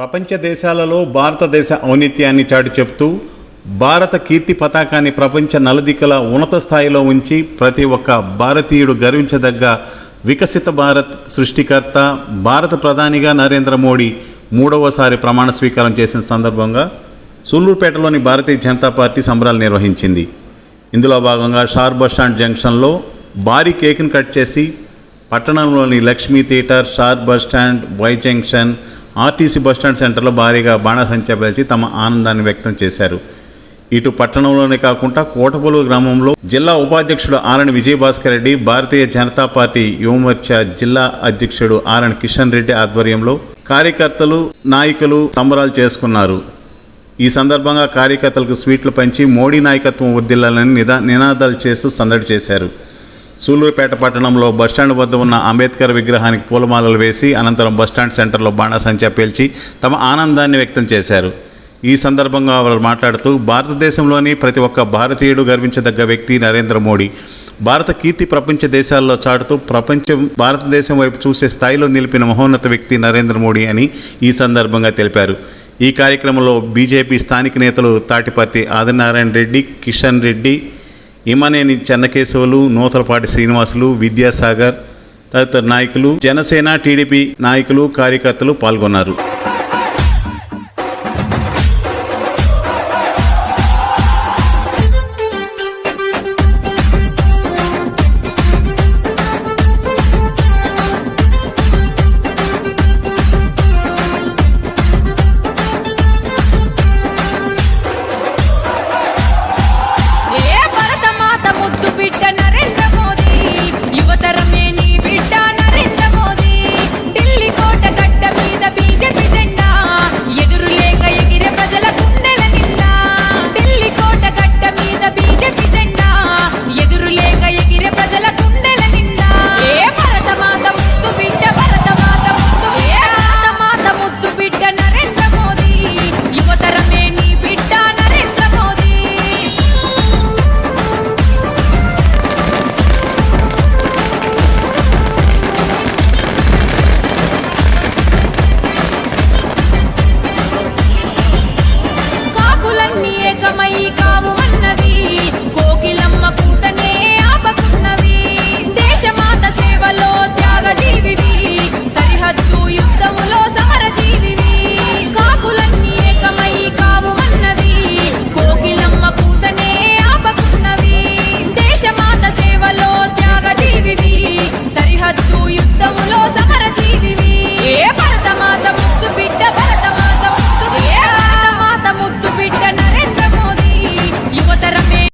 ప్రపంచ దేశాలలో భారతదేశ ఔన్నత్యాన్ని చాటి చెప్తూ భారత కీర్తి పతాకాన్ని ప్రపంచ నలుదికల ఉన్నత స్థాయిలో ఉంచి ప్రతి ఒక్క భారతీయుడు గర్వించదగ్గ వికసిత భారత్ సృష్టికర్త భారత ప్రధానిగా నరేంద్ర మోడీ మూడవసారి ప్రమాణ స్వీకారం చేసిన సందర్భంగా సూళ్ళూరుపేటలోని భారతీయ జనతా పార్టీ సంబరాలు నిర్వహించింది. ఇందులో భాగంగా షార్ బస్ స్టాండ్ జంక్షన్లో భారీ కేక్ను కట్ చేసి పట్టణంలోని Lakshmi theatre SHAR bus stand Y junction RTC bus stand సెంటర్లో భారీగా బాణసంచా పేల్చి తమ ఆనందాన్ని వ్యక్తం చేశారు. ఇటు పట్టణంలోనే కాకుండా కోటపొలు గ్రామంలో జిల్లా ఉపాధ్యక్షుడు ఆర్ఎన్ విజయభాస్కర్ రెడ్డి భారతీయ జనతా పార్టీ యువమోర్చా జిల్లా అధ్యక్షుడు ఆర్ఎన్ కిషన్ రెడ్డి ఆధ్వర్యంలో కార్యకర్తలు నాయకులు సంబరాలు చేసుకున్నారు. ఈ సందర్భంగా కార్యకర్తలకు స్వీట్లు పంచి మోడీ నాయకత్వం వర్దిల్లాలని నిదా నినాదాలు చేస్తూ సందడి చేశారు. సూలూరుపేట పట్టణంలో బస్టాండ్ వద్ద ఉన్న అంబేద్కర్ విగ్రహానికి పూలమాలలు వేసి అనంతరం బస్టాండ్ సెంటర్లో బాణాసంచా పేల్చి తమ ఆనందాన్ని వ్యక్తం చేశారు. ఈ సందర్భంగా వారు మాట్లాడుతూ భారతదేశంలోని ప్రతి ఒక్క భారతీయుడు గర్వించదగ్గ వ్యక్తి నరేంద్ర మోడీ. భారత కీర్తి ప్రపంచ దేశాల్లో చాటుతూ ప్రపంచం భారతదేశం వైపు చూసే స్థాయిలో నిలిపిన మహోన్నత వ్యక్తి నరేంద్ర మోడీ అని ఈ సందర్భంగా తెలిపారు. ఈ కార్యక్రమంలో బీజేపీ స్థానిక నేతలు తాటిపర్తి ఆదినారాయణ రెడ్డి కిషన్ రెడ్డి ఇమనేని చెన్నకేశవులు నూతలపాటి శ్రీనివాసులు విద్యాసాగర్ తదితర నాయకులు జనసేన టీడీపీ నాయకులు కార్యకర్తలు పాల్గొన్నారు.